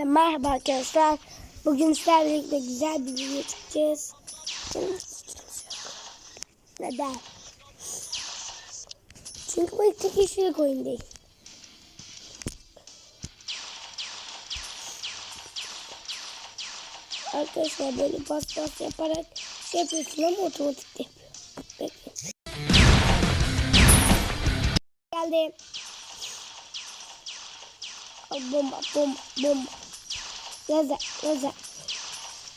Herkese merhaba arkadaşlar. Bugün sizlerle birlikte güzel bir video çekeceğiz. Neden? Çünkü bu tek kişilik oyun değil. Arkadaşlar böyle bas bas yaparak şey yapıyorsun ama otomatik yapıyor. Geldim. Bomba bomba bomba. Lazer lazer.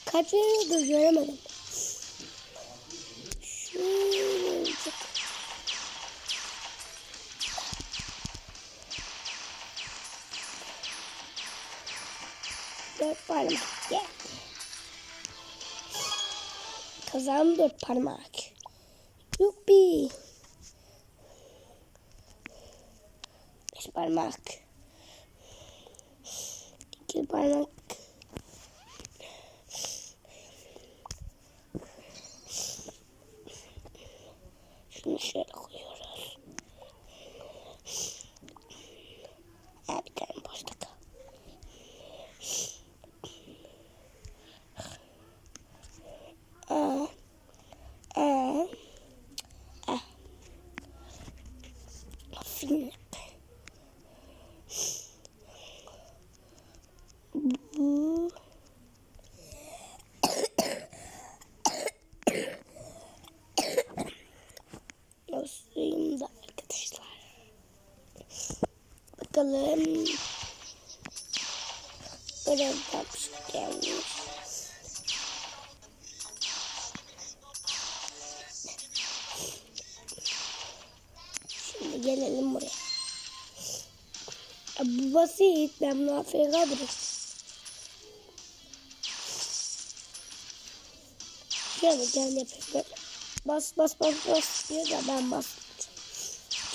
Kaç yeridir göremedim. Şöyle olacak. Dört parmak gel. Kazandım dört parmak. Yuppi. Beş parmak. İki parmak. Şunu şöyle koyuyoruz. Ha, bir tane boşta kal. Aa, aa, aa. Aferin. Bu o suyum da arkadaşlar. Bakalım. Bir şey gelmiş. Şimdi gelelim buraya. Ya bu basit. Ben bunu bırakayım. Şöyle kendi yapayım. Bas bas bas bas diyor da ben basmayacağım.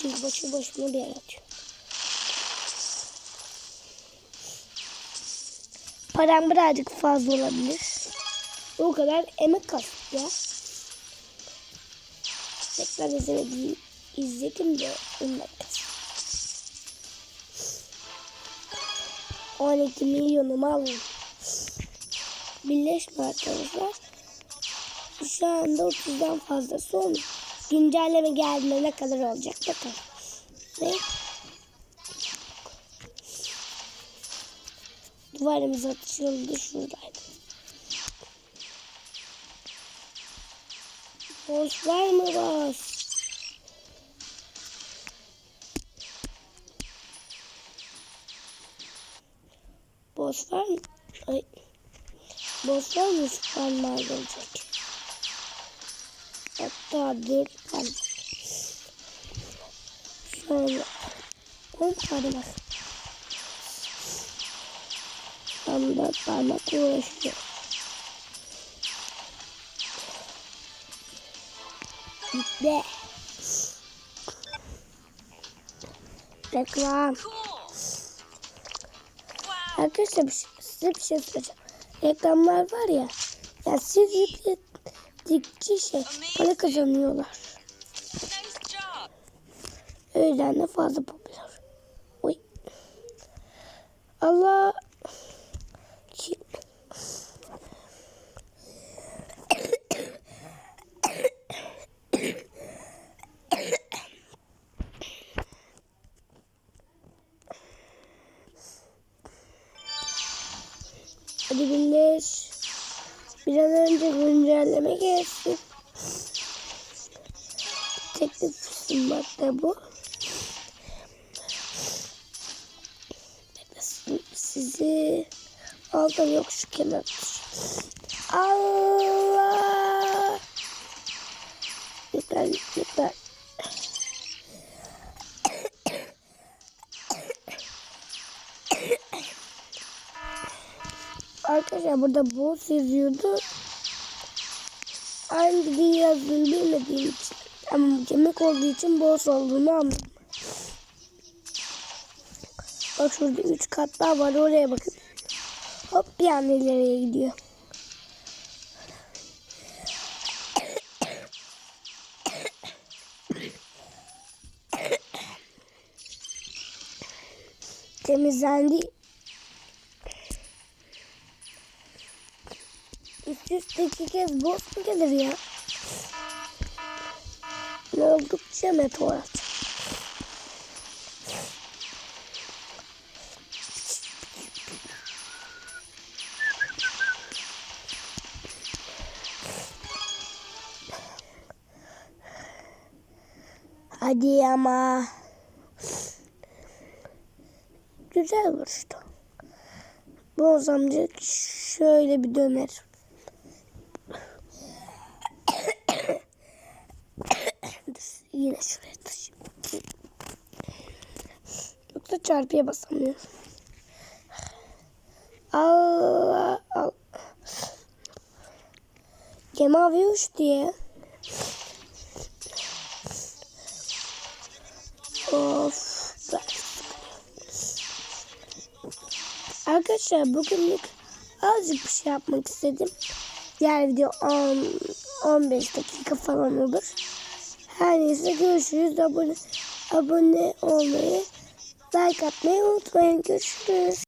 Çünkü boşu boşuna bir yer atıyor. Param birazcık fazla olabilir. O kadar emek kastık ya. Tekrar izlemedim, izledim de emek kastık. 12 milyonumu aldım. Birleşme arkadaşlar. Şu anda 30'dan fazlası olmuş. Güncelleme geldiğinde ne kadar olacak bakalım. Ne? Duvarımız atışıldı şuradaydı. Boş var mı boş? Boş var mı? Ay. Boş var mı şu parmağı gelecek? Hatta dört parmak. Şöyle. On parmak. Tam dört parmak uğraşıyor. Bitti. Reklam. Arkadaşlar bir şey, size bir şey söyleyeceğim. Reklamlar var ya. Ya siz yükledikçe şey para kazanıyorlar. Yüzden de fazla popüler. Oy. Allah. Hadi. Bir an önce güncelleme gelsin. Teklif madde bu. Sizi alta yok şu kenar. Allah. Arkadaşlar burada boss yazıyordu. Aynı dil yazdığını bilmediğim için ama kemik olduğu için boss olduğunu anladım. Bak şurada üç kat daha var oraya bakın. Hop bir an ileriye gidiyor. temizlendi. İki kez boss mu gelir ya? Ne oldukça meteor at. Hadi ama. Güzel vuruştu. Boz amca şöyle bir döner. Yine şuraya taşıyayım. Yoksa çarpıya basamıyor. Allah Allah. Gemi uç diye. Of. Arkadaşlar bugünlük azıcık bir şey yapmak istedim. Diğer video 10 15 dakika falan olur. Her neyse görüşürüz. Abone abone olmayı, like atmayı unutmayın. Görüşürüz.